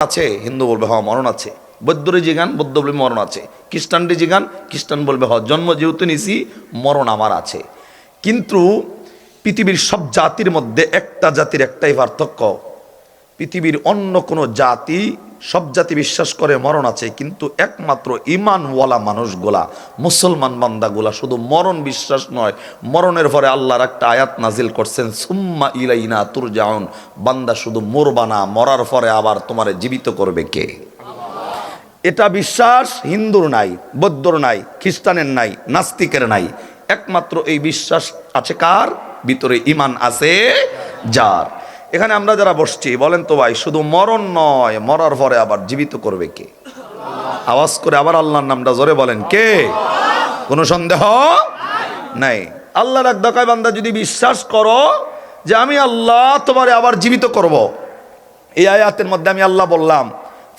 আছে, হিন্দু বলবে হ মরণ আছে। বৌদ্ধরে গান, বৌদ্ধ বলবে, মরণ আছে। খ্রিস্টানরে গান, খ্রিস্টান বলবে হ জন্ম যেহেতু নিছি, মরণ আমার আছে। কিন্তু পৃথিবীর সব জাতির মধ্যে একটা জাতির একটাই পার্থক্য। পৃথিবীর অন্য কোনো জাতি সব জাতি বিশ্বাস করে মরণ আছে, কিন্তু একমাত্র ইমানওয়ালা মানুষগুলা, মুসলমান বান্দাগুলা শুধু মরণ বিশ্বাস নয়, মরণের পরে আল্লাহর একটা আয়াত নাজিল করছেন, সুম্মা ইলাইনা তুরজাউন বান্দা শুধু মরবা না, মরার পরে আবার তোমারে জীবিত করবে কে? এটা বিশ্বাস হিন্দুর নাই, বৌদ্ধর নাই, খ্রিস্টানের নাই, নাস্তিকের নাই। একমাত্র এই বিশ্বাস আছে কার? ভিতরে ইমান আছে যার। এখানে আমরা যারা বসছি, বলেন তো ভাই, শুধু মরণ নয়, মরার পরে আবার জীবিত করবে কে? আওয়াজ করে আবার আল্লাহর নামটা জোরে বলেন, কে? কোনো সন্দেহ? নাই। আল্লাহর এক দকায় বান্দা যদি বিশ্বাস করো যে আমি আল্লাহ, তোমারে আবার জীবিত করব। এই আয়াতের মধ্যে আমি আল্লাহ বললাম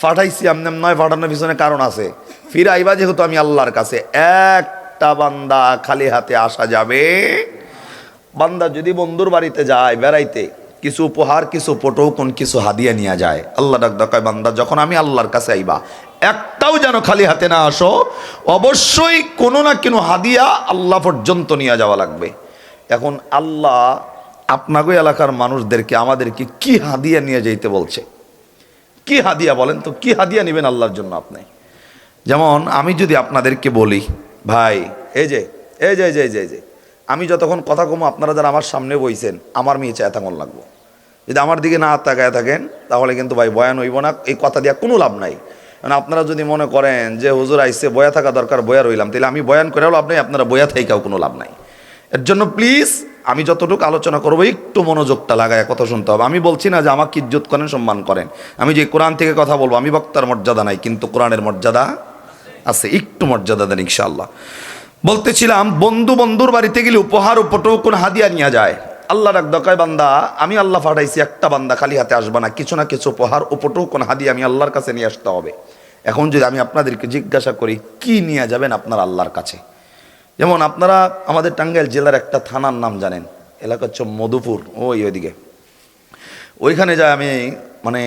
পাঠাইছি আমনে নয়, ফাটানোর পিছনে কারণ আছে। ফির আইবা যেহেতু আমি আল্লাহর কাছে, একটা বান্দা খালি হাতে আসা যাবে। বান্দা যদি বন্ধুর বাড়িতে যায়, বেড়াইতে কিছু উপহার, কিছু পটৌকন, কিছু হাদিয়া নিয়ে যায়। আল্লাহ ডাক বান্দা, যখন আমি আল্লাহর কাছে আইবা, একটাও যেন খালি হাতে না আসো, অবশ্যই কোনো না কোনো হাদিয়া আল্লাহ পর্যন্ত নিয়ে যাওয়া লাগবে। এখন আল্লাহ আপনাকে এলাকার মানুষদেরকে আমাদেরকে কি হাদিয়া নিয়ে যাইতে বলছে? কি হাদিয়া বলেন তো? কি হাদিয়া নেবেন আল্লাহর জন্য আপনি? যেমন আমি যদি আপনাদেরকে বলি, ভাই, এই যে এই যে এই যে যে আমি যতক্ষণ কথা কমো, আপনারা যারা আমার সামনে বইছেন, আমার মেয়ে চায় তেমন লাগবো। যদি আমার দিকে না তাকায় থাকেন, তাহলে কিন্তু ভাই বয়ান হইব না, এই কথা দিয়া কোনো লাভ নাই। মানে আপনারা যদি মনে করেন যে হুজুর আইসে বয়া থাকা দরকার, বয়া রইলাম, তাহলে আমি বয়ান করেও লাভ নাই, আপনারা বয়া থাইকাও কোনো লাভ নাই। এর জন্য প্লিজ আমি যতটুকু আলোচনা করব, একটু মনোযোগটা লাগায় কথা শুনতে হবে। আমি বলছি না যে আমাকে ইজ্জত করেন, সম্মান করেন। আমি যে কোরআন থেকে কথা বলব, আমি বক্তার মর্যাদা নাই, কিন্তু কোরআনের মর্যাদা আছে, একটু মর্যাদা দেন ইনশাআল্লাহ। বলতেছিলাম, বন্ধু বন্ধুর বাড়িতে গেলে উপহার উপটেও কোন হাদিয়া নিয়ে যায়? আল্লাহ রাখ দকায়, বান্দা, আমি আল্লাহ ফাটাইছি একটা বান্দা খালি হাতে আসবে না। কিছু না কিছু উপহার উপটেও কোন হাদিয়া আমি আল্লাহর কাছে নিয়ে আসতে হবে। এখন যদি আমি আপনাদেরকে জিজ্ঞাসা করি, কি নিয়ে যাবেন আপনার আল্লাহর কাছে? যেমন আপনারা আমাদের টাঙ্গাইল জেলার একটা থানার নাম জানেন, এলাকা হচ্ছে মধুপুর, ওই ওইদিকে। ওইখানে যায় আমি মানে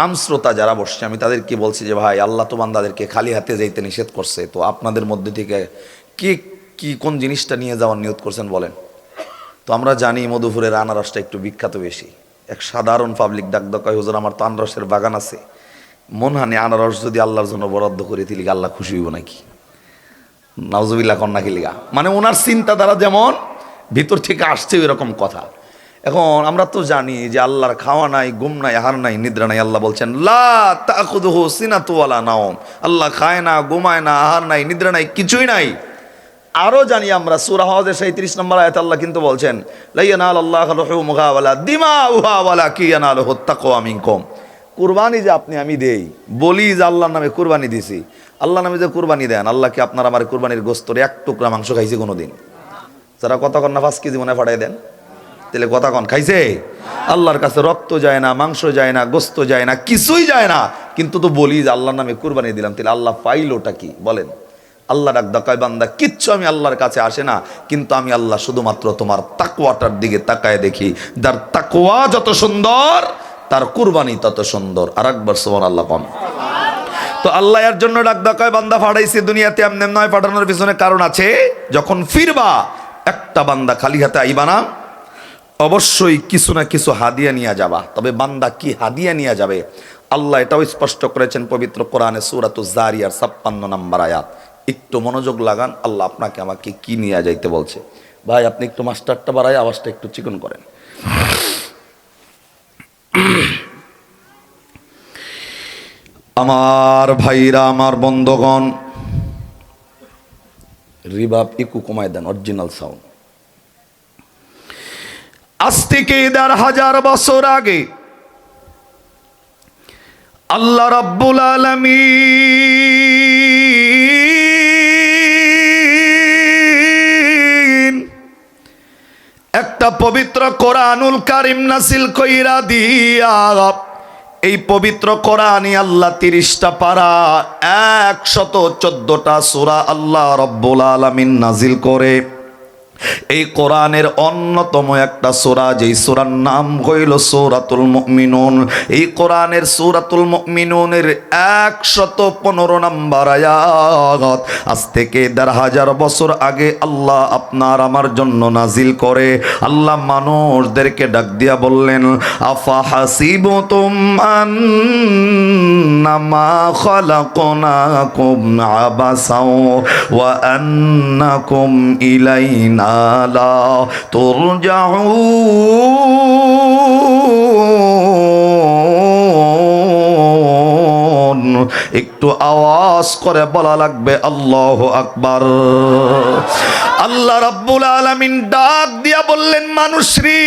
আম শ্রোতা যারা বসছে, আমি তাদেরকে বলছি যে, ভাই, আল্লাহ তো বান্দাদেরকে খালি হাতে যাইতে নিষেধ করছে। তো আপনাদের মধ্যে থেকে কে কি কোন জিনিসটা নিয়ে যাওয়ার নিয়ত করছেন বলেন? তো আমরা জানি মধুপুরের আনারসটা একটু বিখ্যাত বেশি। এক সাধারণ পাবলিক ডাক দকায়, হুজুর, আমার তো আনারসের বাগান আছে। মন হানি আনারস যদি আল্লাহর জন্য বরাদ্দ করে দিলি আল্লাহ খুশি হইব নাকি? নাউজুবিল্লা কন্যা কিলিগা মানে ওনার চিন্তাধারা যেমন, ভিতর থেকে আসছে এরকম কথা। এখন আমরা তো জানি যে আল্লাহর খাওয়া নাই গুম নাই, আহার নাই, নিদ্রা নাই। আল্লাহ বলছেন, লা নাওম। আল্লাহ খায় না, ঘুমায় না, আহার নাই, নিদ্রা নাই, কিছুই নাই। আরও জানি আমরা, সুরা হজের সাঁত্রিশ নম্বর আয়াত আল্লাহ কিন্তু বলছেন আল্লাহ দিমা কুরবানি যে আপনি, আমি দেই। বলি যে আল্লাহর নামে কুরবানি দিছি। আল্লাহ নামে যে কুরবানি দেন, আল্লাহ কি আপনার আমার কুরবানির গোস্তর এক টুকরা মাংস খাইছে কোনো দিন যারা কতক্ষণ না পাঁচ কেজি মনে ফাটাই দেন। তাহলে কতক্ষণ খাইছে? আল্লাহর কাছে রক্ত যায় না, মাংস যায় না, গোস্ত যায় না, কিছুই যায় না। কিন্তু তো বলি যে আল্লাহর নামে কুরবানি দিলাম, তাহলে আল্লাহ পাইলোটা কি? বলেন। আল্লাহ ডাক দাকায় বান্দা, কিচ্ছু আমি আল্লাহর কাছে আসে না, কিন্তু আমি আল্লাহ শুধুমাত্র তোমার তাকুয়াটার দিকে তাকায় দেখি। যার তাকুয়া যত সুন্দর, তার কুরবানি তত সুন্দর। আর একবার সোমান আল্লাহ পান তো আল্লাহ এর জন্য ডাক ডাকায় বান্দা ফাড়াইছে, দুনিয়াতে এমনি নয় পাঠানোর পিছনে কারণ আছে, যখন ফিরবা, একটা বান্দা খালি হাতে আইবা না, অবশ্যই কিছু না কিছু হাদিয়া নিয়ে যাবা। তবে বান্দা কি হাদিয়া নিয়ে যাবে? আল্লাহ এটাও স্পষ্ট করেছেন পবিত্র কোরআনে সুরাতু জারিয়ার ছাপ্পান্ন নাম্বার আয়াত। একটু মনোযোগ লাগান, আল্লাহ আপনাকে আমাকে কি নিয়ে যাইতে বলছে। ভাই, আপনি একটু মাস্টারটা বাড়াই আওয়াজটা একটু চিকন করেন। আমার ভাইরা, আমার বন্ধগণ রিবাব ইকু কমায় দেন, অরিজিনাল সাউন্ড আজ থেকে দেড় হাজার বছর আগে, আল্লাহ রাব্বুল আলামিন একটা পবিত্র কোরআনুল কারিম নাসিল কইরা দিয়া। এই পবিত্র কোরআনই আল্লাহ তিরিশটা পারা, একশত চোদ্দটা সুরা আল্লাহ রব্বুল আলমিন নাজিল করে। এই কোরআনের অন্যতম একটা সূরা, যেই সূরার নাম হইল সূরাতুল মুমিনুন। এই কোরআনের সূরাতুল মুমিনুনের একশত পনেরো নম্বর আয়াত, আজ থেকে দেড় হাজার বছর আগে আল্লাহ আপনার আমার জন্য নাজিল করে। আল্লাহ মানুষদেরকে ডাক দিয়া বললেন, আফা হাসিবতুম আন্নামা খালাকনাকুম আবাসাও ইলাইনা লা ترجعون একটু আওয়াজ করে বলা লাগবে, আল্লাহ আকবার। আল্লাহ রাব্বুল আলামিন ডাক দিয়া বললেন, মানুষরি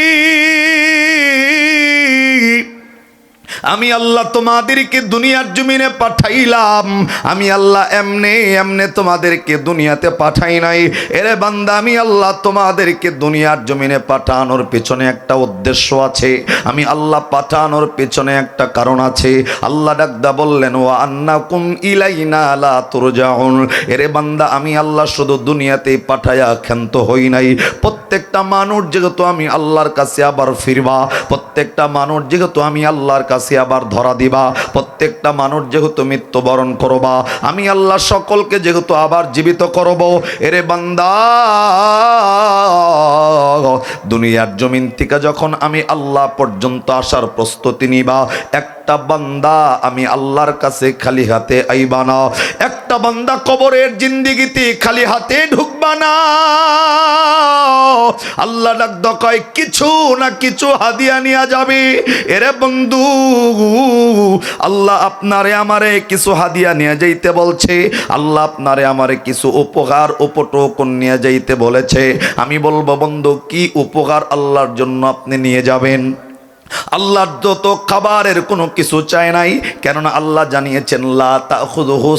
আমি আল্লাহ তোমাদেরকে দুনিয়ার জমিনে পাঠাইলাম। আমি আল্লাহ এমনে এমনে তোমাদেরকে দুনিয়াতে পাঠাই নাই। এরে বান্দা, আমি আল্লাহ তোমাদেরকে দুনিয়ার জমিনে পাঠানোর পেছনে একটা উদ্দেশ্য আছে। আমি আল্লাহ পাঠানোর পেছনে একটা কারণ আছে। আল্লাহ ডাকদা বললেন ও আন্না কুম ইলাইনা লা তুরজাউন। এরে বান্দা, আমি আল্লাহ শুধু দুনিয়াতেই পাঠায়া ক্ষান্ত হই নাই। প্রত্যেকটা মানুষ যেহেতু আমি আল্লাহর কাছে আবার ফিরবা, প্রত্যেকটা মানুষ যেহেতু আমি আল্লাহর কাছে আবার ধরা দিবা। প্রত্যেকটা মানুষ যেহেতু মৃত্যুবরণ করবা, আমি আল্লাহ সকলকে যেহেতু আবার জীবিত করব, এরে বান্দা! দুনিয়ার জমিন থেকে যখন আমি আল্লাহ পর্যন্ত আসার প্রস্তুতি নিবা, একটা বান্দা আমি আল্লাহর কাছে খালি হাতে আইবা না। একটা বান্দা কবরের জিন্দিগিতে খালি হাতে ঢুকবা না। আল্লাহ ডাক কয় কিছু না কিছু হাদিয়া নিয়ে যাবে? এরে বন্ধু, আল্লাহ আপনারে আমারে কিছু হাদিয়া নিয়ে যাইতে বলছে। আল্লাহ আপনারে আমারে কিছু উপকার উপটোকন নিয়ে যাইতে বলেছে। আমি বলব, বন্ধু, কি উপকার আল্লাহর জন্য আপনি নিয়ে যাবেন। আল্লাহর যত খাবারের কোনো কিছু চায় নাই, কেননা আল্লাহ জানিয়েছেন, লা তাখুযুহু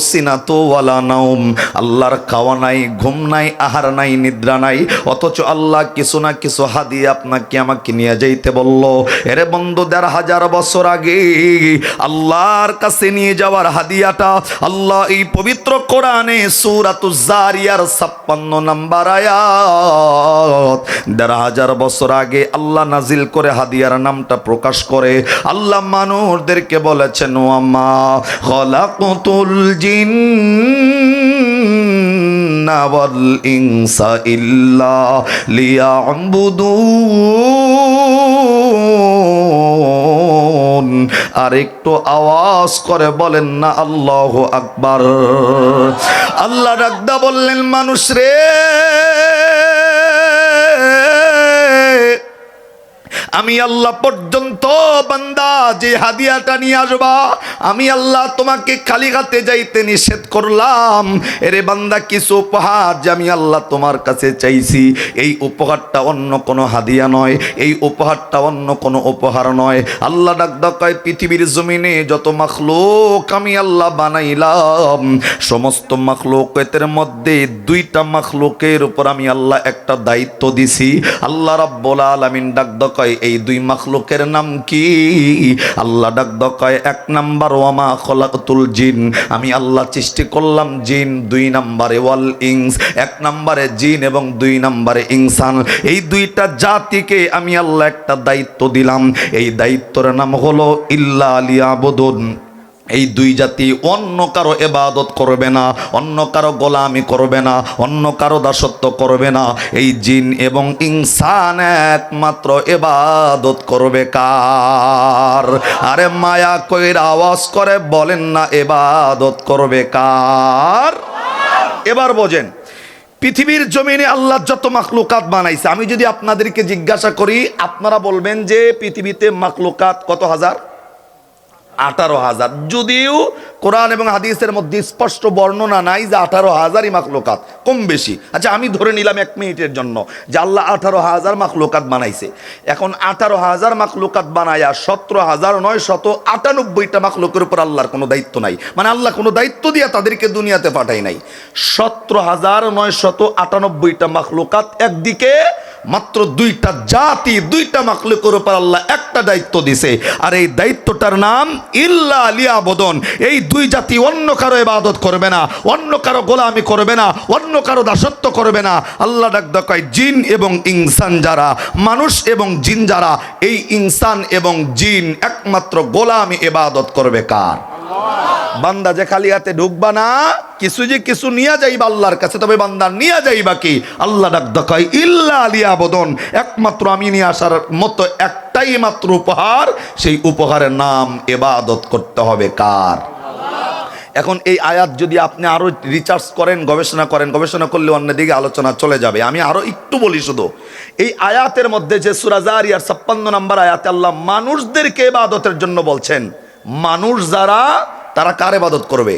ওয়ালা নাওম। আল্লাহর খাওয়া নাই, ঘুম নাই, আহার নাই, নিদ্রা নাই, অথচ আল্লাহ কিছু না কিছু হাদিয়া আপনাকে আমাকে নিয়ে যাইতে বলল। এরে বন্ধু, দেড় হাজার বছর আগে আল্লাহর কাছে নিয়ে যাওয়ার হাদিয়াটা, আল্লাহ এই পবিত্র কোরআনে সূরাতু জারিয়ার ছাপ্পান্ন নাম্বার আয়াত, দেড় হাজার বছর আগে আল্লাহ নাজিল করে হাদিয়ার নামটা প্রকাশ করে। আল্লাহ মানুষদেরকে বলেছেন ওয়ামা খলাকুতুল জিন্না ওয়াল ইনসা ইল্লা আর একটু আওয়াজ করে বলেন, না, আল্লাহ আকবার। আল্লাহ রাগদা বললেন, মানুষ রে আমি আল্লাহ পর্যন্ত বান্দা, যে হাদিয়াটা নিয়ে আসবা, আমি আল্লাহ তোমাকে খালি হাতে যাইতে নিষেধ করলাম। এরে বান্দা, কিছু উপহার যে আমি আল্লাহ তোমার কাছে চাইছি, এই উপহারটা অন্য কোনো হাদিয়া নয়, এই উপহারটা অন্য কোনো উপহার নয়। আল্লাহ ডাক ডাকায় পৃথিবীর জমিনে যত মাখলুক আমি আল্লাহ বানাইলাম, সমস্ত মাখলুকের মধ্যে দুইটা মাখলুকের উপর আমি আল্লাহ একটা দায়িত্ব দিছি। আল্লাহ রাব্বুল আলামিন ডাক দকায় এই দুই মখলুকের নাম কি? আল্লাহ ডাক দকায়, এক নাম্বার, ওয়ামা খলাকতুল জিন। আমি আল্লাহ সৃষ্টি করলাম জিন, দুই নাম্বারে ওয়াল ইংস, এক নাম্বারে জিন এবং দুই নাম্বারে ইংসান এই দুইটা জাতিকে আমি আল্লাহ একটা দায়িত্ব দিলাম। এই দায়িত্বের নাম হলো, ইল্লা আলিয়াবুদুন এই দুই জাতি অন্য কারও এবাদত করবে না, অন্য কারও গোলামি করবে না, অন্য কারও দাসত্ব করবে না। এই জিন এবং ইনসান একমাত্র এবাদত করবে কার? আরে মায়া কইর আওয়াজ করে বলেন না, এবাদত করবে কার? এবার বোঝেন, পৃথিবীর জমিনে আল্লাহ যত মাখলুকাত বানাইছে, আমি যদি আপনাদেরকে জিজ্ঞাসা করি, আপনারা বলবেন যে পৃথিবীতে মাখলুকাত কত হাজার? আঠারো হাজার। যদিও কোরআন এবং হাদিসের মধ্যে স্পষ্ট বর্ণনা নাই যে আঠারো হাজারই মাকলোকাত কম বেশি। আচ্ছা আমি ধরে নিলাম এক মিনিটের জন্য যে আল্লাহ আঠারো হাজার মাখলুকাত বানাইছে। এখন আঠারো হাজার মাখলুকাত বানায়া সতেরো হাজার নয় শত আটানব্বইটা মাখলুকের উপর আল্লাহর কোনো দায়িত্ব নাই। মানে আল্লাহ কোনো দায়িত্ব দিয়ে তাদেরকে দুনিয়াতে পাঠাই নাই। সতেরো হাজার নয় শত আটানব্বইটা মাখলুকাত একদিকে মাত্র দুইটা জাতি, দুইটা মাকলুকের উপর আল্লাহ একটা দায়িত্ব দিছে। আর এই দায়িত্বটার নাম ইল্লা লিয়াবদন। এই দুই জাতি অন্য কারও ইবাদত করবে না, অন্য কারও গোলামি করবে না, অন্য কারও দাসত্ব করবে না। আল্লাহ ডাক দেখায় জিন এবং ইনসান যারা, মানুষ এবং জিন যারা, এই ইনসান এবং জিন একমাত্র গোলামি ইবাদত করবে কার? বান্দা যে খালি হাতে ঢুকবা না, কিছু যে কিছু নিয়ে যাইবা আল্লাহর কাছে, তবে বান্দা নিয়ে যাইবা কি? আল্লাহ ডাক দেখায়, ইল্লা আলিয়া বদন একমাত্র আমি নিয়ে আসার মতো একটাই মাত্র উপহার, সেই উপহারের নাম এবাদত করতে হবে কার? এখন এই আয়াত যদি আপনি আরও রিচার্জ করেন, গবেষণা করেন, গবেষণা করলে অন্যদিকে আলোচনা চলে যাবে। আমি আরও একটু বলি শুধু, এই আয়াতের মধ্যে যে সুরাজার ইয়ার ছাপ্পান্ন নম্বর আয়াতে আল্লাহ মানুষদেরকে এবাদতের জন্য বলছেন, মানুষ যারা তারা কার ইবাদত করবে?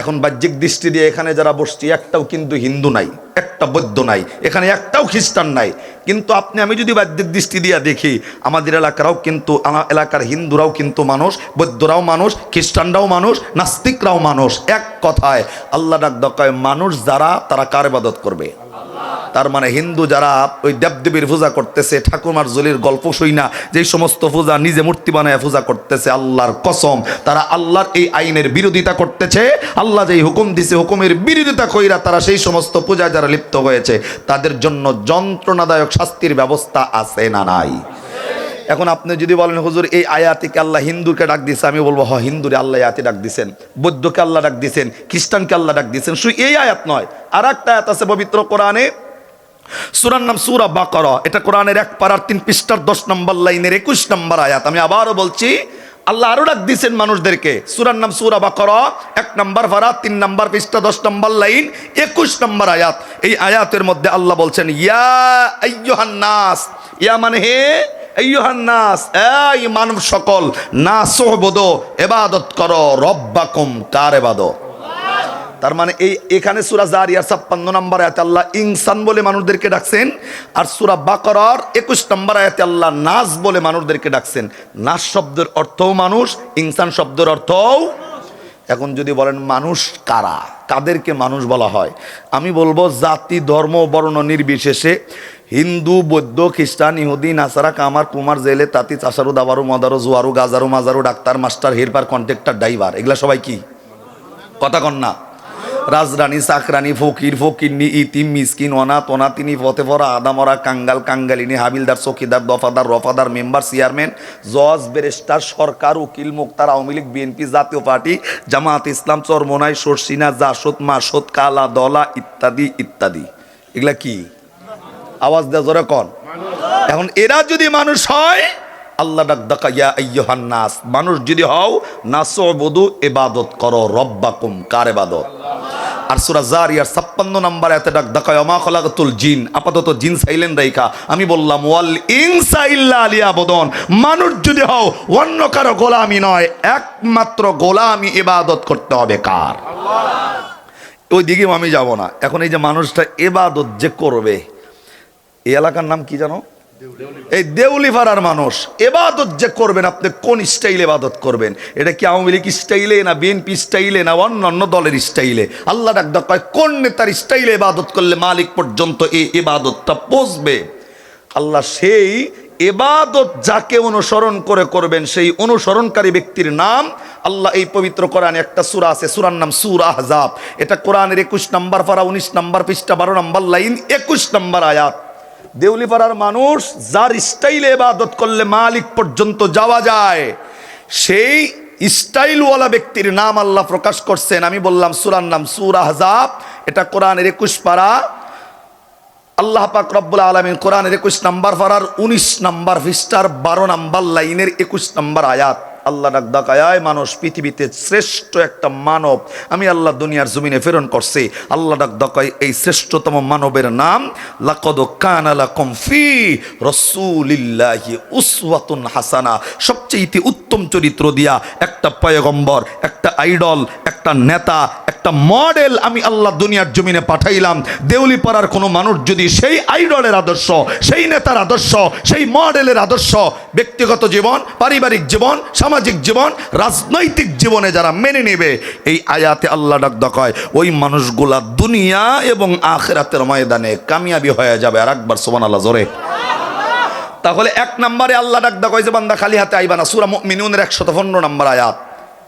এখন বাহ্যিক দৃষ্টি দিয়ে এখানে যারা বসছি, একটাও কিন্তু হিন্দু নাই, একটা বৌদ্ধ নাই, এখানে একটাও খ্রিস্টান নাই। কিন্তু আপনি, আমি যদি বাহ্যিক দৃষ্টি দিয়ে দেখি, আমাদের এলাকারাও কিন্তু এলাকার হিন্দুরাও কিন্তু মানুষ, বৌদ্ধরাও মানুষ, খ্রিস্টানরাও মানুষ, নাস্তিকরাও মানুষ। এক কথায়, আল্লাহ ডাক দকায় মানুষ যারা, তারা কার ইবাদত করবে? তার মানে হিন্দু যারা ওই দেবদেবীর পূজা করতেছে, ঠাকুমার জলির গল্প শুই না, যেই সমস্ত পূজা নিজে মূর্তি বানায় পূজা করতেছে, আল্লাহর কসম, তারা আল্লাহর এই আইনের বিরোধিতা করতেছে, আল্লাহ যেই হুকুম দিছে হুকুমের বিরোধিতা কইরা তারা সেই সমস্ত পূজায় যারা লিপ্ত হয়েছে, তাদের জন্য যন্ত্রণাদায়ক শাস্তির ব্যবস্থা আছে না নাই? এখন আপনি যদি বলেন, হুজুর, এই আয়াতিকে আল্লাহ হিন্দুকে ডাক দিছে, আমি বলব হ হিন্দুরে আল্লাহ আয়াতে ডাক দিছেন। বৌদ্ধকে আল্লাহ ডাক দিছেন, খ্রিস্টানকে আল্লাহ ডাক দিছেন। শুধু এই আয়াত নয় আর একটা আয়াত আছে পবিত্র কোরআনে সুরার নাম সুরা বাকরা। এটা কোরআনের এক পাড়ার তিন পৃষ্ঠার দশ নম্বর লাইনের একুশ নম্বর আয়াত। আমি আবারও বলছি, আল্লাহ আরও ডাক দিয়েছেন মানুষদেরকে। সুরার নাম সুরা বাকরা, এক নম্বর ভাড়া তিন নম্বর পৃষ্ঠা, দশ নম্বর লাইন, একুশ নম্বর আয়াত। এই আয়াতের মধ্যে আল্লাহ বলছেন, ইয়া ইয়া মানে হে মানব সকল, না সোহবদ, এবাদত করো, রব্বাকুম, কার এবাদত? তার মানে এই এখানে সুরা জারিয়ার ছাপ্পান্ন নম্বর আয়াতে আল্লাহ ইনসান বলে মানুষদেরকে ডাকছেন, আর সুরা বাকরার একুশ নম্বর আয়াতে আল্লাহ নাস বলে মানুষদেরকে ডাকছেন। নাস শব্দের অর্থও মানুষ, ইনসান শব্দের অর্থও এখন যদি বলেন মানুষ কারা? কাদেরকে মানুষ বলা হয়? আমি বলব জাতি, ধর্ম, বর্ণ নির্বিশেষে হিন্দু, বৌদ্ধ, খ্রিস্টান, ইহুদি, নাসারা, কামার, কুমার, জেলে, তাঁতি, চাষারু, দাবারু, মদারু, জুয়ারু, গাজারু, মাজারু, ডাক্তার, মাস্টার, হেরপার, কন্ট্রাক্টর, ড্রাইভার, এগুলা সবাই কি? কথা কন না। রাজরানী চাকরানি ফকির ফকিরনি ইতিম, মিসকিন, অনাথ, অনাথিনী ফতে ফরা আদামরা কাঙ্গাল, কাঙ্গালিনী, হাবিলদার চকিদার দফাদার, রফাদার, মেম্বার, চেয়ারম্যান, জজ, ব্যারিস্টার, সরকার, উকিল, মুক্তার, আওয়ামী লীগ, বিএনপি, জাতীয় পার্টি জামাত ইসলাম, চরমোনাই, সরসিনা, জাসদ, মাসদ, কালা, দলা, ইত্যাদি ইত্যাদি। এগুলা কি? আওয়াজ দেওয়া জোরে কন। এখন এরা যদি মানুষ হয়, আল্লাহ ডাক ডাকা, ইয়া নাস, মানুষ যদি হও নাসবুদু এবাদত করো, রব্বাকুম, কার ইবাদত? আর সূরা জারিয়ার 56 নাম্বার এতে ডাক ডাকা অমা খলাকাতুল জিন আপাতত জিন সাইলেন রাইখা আমি বললাম ওয়াল ইনসা ইল্লা লিয়াবুদুন মানুষ যদি হও অন্য কারও গোলামি নয় একমাত্র গোলামি ইবাদত করতে হবে কার? ওই দিকেও আমি যাব না। এখন এই যে মানুষটা এবাদত যে করবে এই এলাকার নাম কি জানো? এই দেউলি পাড়ার মানুষ, এবাদত যে করবেন, আপনি কোন স্টাইলে এবাদত করবেন? এটা কি আওয়ামী লীগ স্টাইলে, না বিএনপি স্টাইলে, না অন্যান্য দলের স্টাইলে? আল্লাহ ডাক কয়, কোন নেতার স্টাইলে এবাদত করলে মালিক পর্যন্ত এই এবাদতটা পৌঁছবে? আল্লাহ সেই এবাদত যাকে অনুসরণ করে করবেন, সেই অনুসরণকারী ব্যক্তির নাম আল্লাহ এই পবিত্র কোরআনে একটা সুরা আছে, সুরার নাম সুর আহজাব। এটা কোরআনের একুশ নম্বর ফারা, উনিশ নম্বর পৃষ্ঠা, বারো নম্বর লাইন, একুশ নম্বর আয়াত। দেউলিপাড়ার মানুষ যার স্টাইলে এবাদত করলে মালিক পর্যন্ত যাওয়া যায়, সেই স্টাইলওয়ালা ব্যক্তির নাম আল্লাহ প্রকাশ করছেন। আমি বললাম, সুরার নাম সুর আহজাব, এটা কোরআনের একুশ পাড়া আল্লাহ পাক রব্বুল আলমিন কোরআনের একুশ নাম্বার ফারার উনিশ নাম্বার পৃষ্ঠার বারো নাম্বার লাইনের একুশ নাম্বার আয়াত। আল্লাহ ডাক ডাকায় মানুষ পৃথিবীতে শ্রেষ্ঠ একটা মানব। আমি আল্লাহ দুনিয়ার জমিনে প্রেরণ করছি। আল্লাহ ডাক ডাকায় এই শ্রেষ্ঠতম মানবের নাম, লাকদ কানালাকুম ফি রসুলিল্লাহি উসওয়াতুন হাসানা। সবচেয়ে উত্তম চরিত্র দিয়া একটা পয়গম্বর, একটা আইডল, একটা নেতা, একটা মডেল আমি আল্লাহ দুনিয়ার জমিনে পাঠাইলাম। দেউলি পাড়ার কোনো মানুষ যদি সেই আইডলের আদর্শ, সেই নেতার আদর্শ, সেই মডেলের আদর্শ, ব্যক্তিগত জীবন, পারিবারিক জীবন সামাজিক সামাজিক জীবন, রাজনৈতিক জীবনে যারা মেনে নেবে, এই আয়াতে আল্লাহ ডাক দেখায়, ওই মানুষগুলা দুনিয়া এবং আখেরাতের ময়দানে কামিয়াবি হয়ে যাবে। আর একবার সোমান আল্লাহ জোরে। তাহলে এক নম্বরে আল্লাহ ডাক দেখায় যে, বান্দা খালি হাতে আইবা না। সুরা মিনুনের একশত পনেরো নম্বর আয়াত।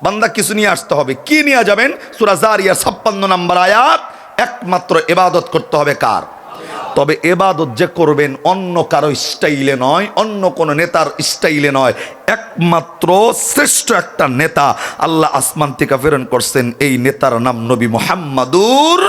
বান্দা কিছু নিয়ে আসতে হবে। কি নিয়ে যাবেন? সুরা জারিয়া ছাপ্পান্ন নম্বর আয়াত। একমাত্র এবাদত করতে হবে কার? তবে এবাদত যে করবেন অন্য কারও স্টাইলে নয়, অন্য কোন নেতার স্টাইলে নয়। একমাত্র শ্রেষ্ঠ একটা নেতা আল্লাহ আসমান থেকে প্রেরণ করছেন, এই নেতার নাম নবী মোহাম্মদুর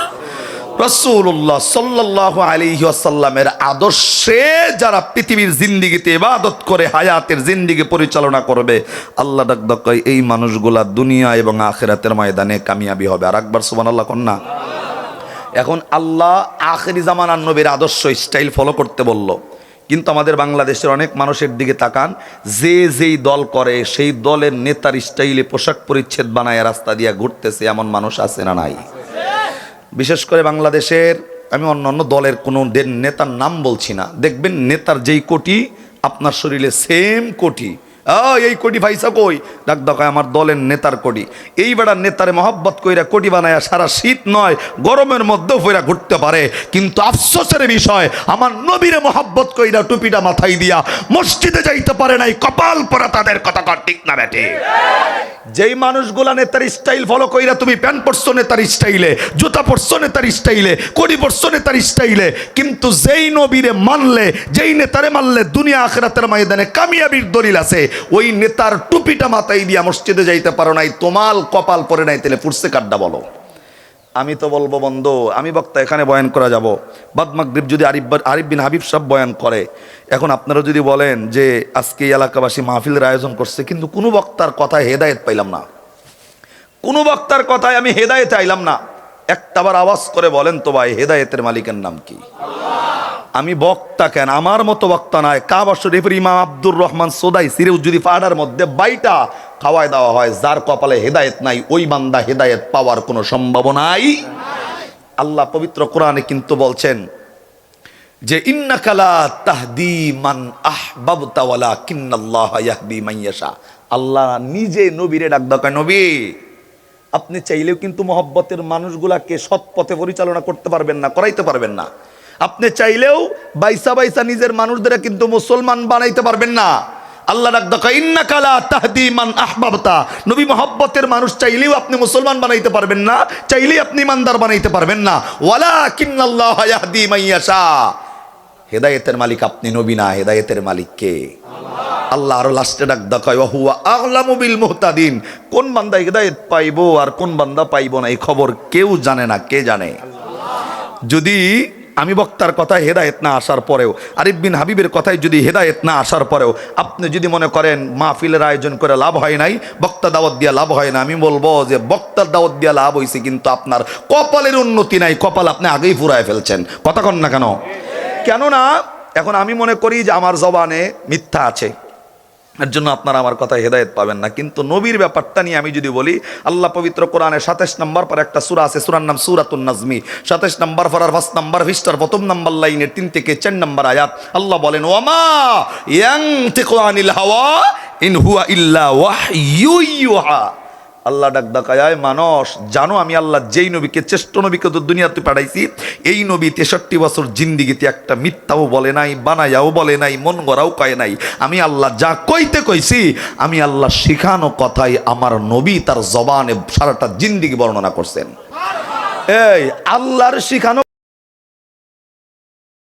রসুল্লাহ সাল্লাহ আলিহাসাল্লামের আদর্শে যারা পৃথিবীর জিন্দিগিতে ইবাদত করে, হায়াতের জিন্দিগি পরিচালনা করবে। আল্লাহ ডাক এই মানুষগুলা দুনিয়া এবং আখেরাতের ময়দানে কামিয়াবি হবে। আর একবার সুবান আল্লাহ কন্যা এখন আল্লাহ আখেরি জামানার নবীর আদর্শ স্টাইল ফলো করতে বলল। কিন্তু আমাদের বাংলাদেশের অনেক মানুষের দিকে তাকান, যে যেই দল করে, সেই দলের নেতার স্টাইলে পোশাক পরিচ্ছেদ বানায় রাস্তা দিয়ে ঘুরতেছে, এমন মানুষ আছে না নাই? বিশেষ করে বাংলাদেশের, আমি অন্য অন্য দলের কোনো নেতার নাম বলছি না। দেখবেন নেতার যেই কোটি, আপনার শরীরে সেম কোটি। এই কোটি ভাইসা কই? ডাক দেখায় আমার দলের নেতার কোটি এই বেড়ার নেতারে মহব্বত কইরা কোটি বানায় সারা শীত নয়, গরমের মধ্যেও ফেরা ঘুরতে পারে। কিন্তু আফসোসের বিষয়, আমার নবীরে মহব্বত কইরা টুপিটা মাথায় দিয়া মসজিদে যাইতে পারে নাই, কপাল পরা তাদের কথা কর, ঠিক না বেটে যেই মানুষগুলা নেতার স্টাইল ফলো কইরা তুমি প্যান্ট পরছো নেতার স্টাইলে, জুতা পরছো নেতার স্টাইলে কোটি পরছো নেতার স্টাইলে, কিন্তু যেই নবীরে মানলে, যেই নেতারে মানলে দুনিয়া আখরাতের ময়দানে কামিয়াবির দলিল আছে ওই নেতার টুপিটা মাথায় দিয়া মসজিদে যাইতে পারো নাই, তোমাল কপাল পরে নাই, তাহলে ফুটছে কাড্ডা বলো। আমি তো বলব, বন্ধ, আমি বক্তা এখানে বয়ান করা যাব। বাদমাগদ্বীপ যদি আরিফ আরিফ বিন হাবিব সব বয়ান করে, এখন আপনারা যদি বলেন যে আজকে এলাকাবাসী মাহফিলের আয়োজন করছে, কিন্তু কোনো বক্তার কথায় হেদায়েত পাইলাম না। কোনো বক্তার কথায় আমি হেদায়েত আইলাম না। একটাবার আওয়াজ করে বলেন তো ভাই, হেদায়েতের মালিকের নাম কি? আমি বক্তা কেন? আমার মতো বক্তা নয় কাবা শরীফের ইমাম আব্দুর রহমান সোদাই সিরেউ যদি পাহাড়ের মধ্যে বাইটা খাওয়ায় দেওয়া হয়, যার কপালে হেদায়েত নাই, ওই বান্দা হেদায়েত পাওয়ার কোনো সম্ভাবনাই আল্লাহ পবিত্র কোরআনে কিন্তু বলছেন যে ইন্নাকালা তাহদি মান আহবাবতা ওয়ালা কিন্নাল্লাহ ইয়াহদি মান ইয়াশা। আল্লাহ নিজে নবীরে ডাক দরকার নবী, আপনি চাইলেও কিন্তু মহব্বতের মানুষগুলাকে সৎ পথে পরিচালনা করতে পারবেন না, করাইতে পারবেন না। আপনি চাইলেও বাইসা বাইসা নিজের মানুষদের কিন্তু মুসলমান বানাইতে পারবেন না। আল্লাহ কালা নবী মহব্বতের মানুষ চাইলেও আপনি মুসলমান বানাইতে পারবেন না, চাইলেই আপনি বানাইতে পারবেন না। ওয়ালা হেদায়েতের মালিক আপনি নবী না, হেদায়েতের মালিক কে? আল্লাহ আরও লাস্টে ডাক দেখায় হুয়া আগলামু বিল কোন বান্দা হেদায়েত পাইবো আর কোন বান্দা পাইবো না, এই খবর কেউ জানে না, কে জানে? যদি আমি বক্তার কথায় হেদায়েত না আসার পরেও, আরিফ বিন হাবিবের কথায় যদি হেদায়েত না আসার পরেও, আপনি যদি মনে করেন মাহফিলের আয়োজন করে লাভ হয় নাই, বক্তা দাওয়াত দিয়া লাভ হয় না, আমি বলব যে বক্তার দাওয়াত দিয়া লাভ হয়েছে কিন্তু আপনার কপালের উন্নতি নাই, কপাল আপনি আগেই ফুরায় ফেলছেন। কথা কন না কেন? কেননা, এখন আমি মনে করি যে আমার জবানে মিথ্যা আছে। এর জন্য আপনারা আমার কথা হেদায়ত পাবেন না। কিন্তু নবীর ব্যাপারটা নিয়ে আমি যদি বলি, আল্লাহ পবিত্র কোরআনে সাতাশ নম্বর পর একটা সুরা আছে, সুরার নাম সুরাতুন নাজমি। সাতাশ নম্বর পর আর পাঁচ নম্বর ভিস্টার প্রথম নম্বর লাইনের তিন থেকে চার নম্বর আয়াত। আল্লাহ বলেন ওমা ইয়াং আনিল হাওয়া ইন হুয়া ইল্লা ওয়াহইয়ুহা আল্লাহ ডাক ডাকায় মানস জানো আমি আল্লাহ যেই নবীকে চেষ্ট নবীকে তো দুনিয়াতে পাঠাইছি এই নবী তেষট্টি বছর জিন্দিগিতে একটা মিথ্যাও বলে নাই বানাইয়াও বলে নাই মন গড়াও কয় নাই। আমি আল্লাহ যা কইতে কইছি আমি আল্লাহ শিখানো কথাই আমার নবী তার জবানে সারাটা জিন্দিগি বর্ণনা করছেন। এই আল্লাহর শিখানো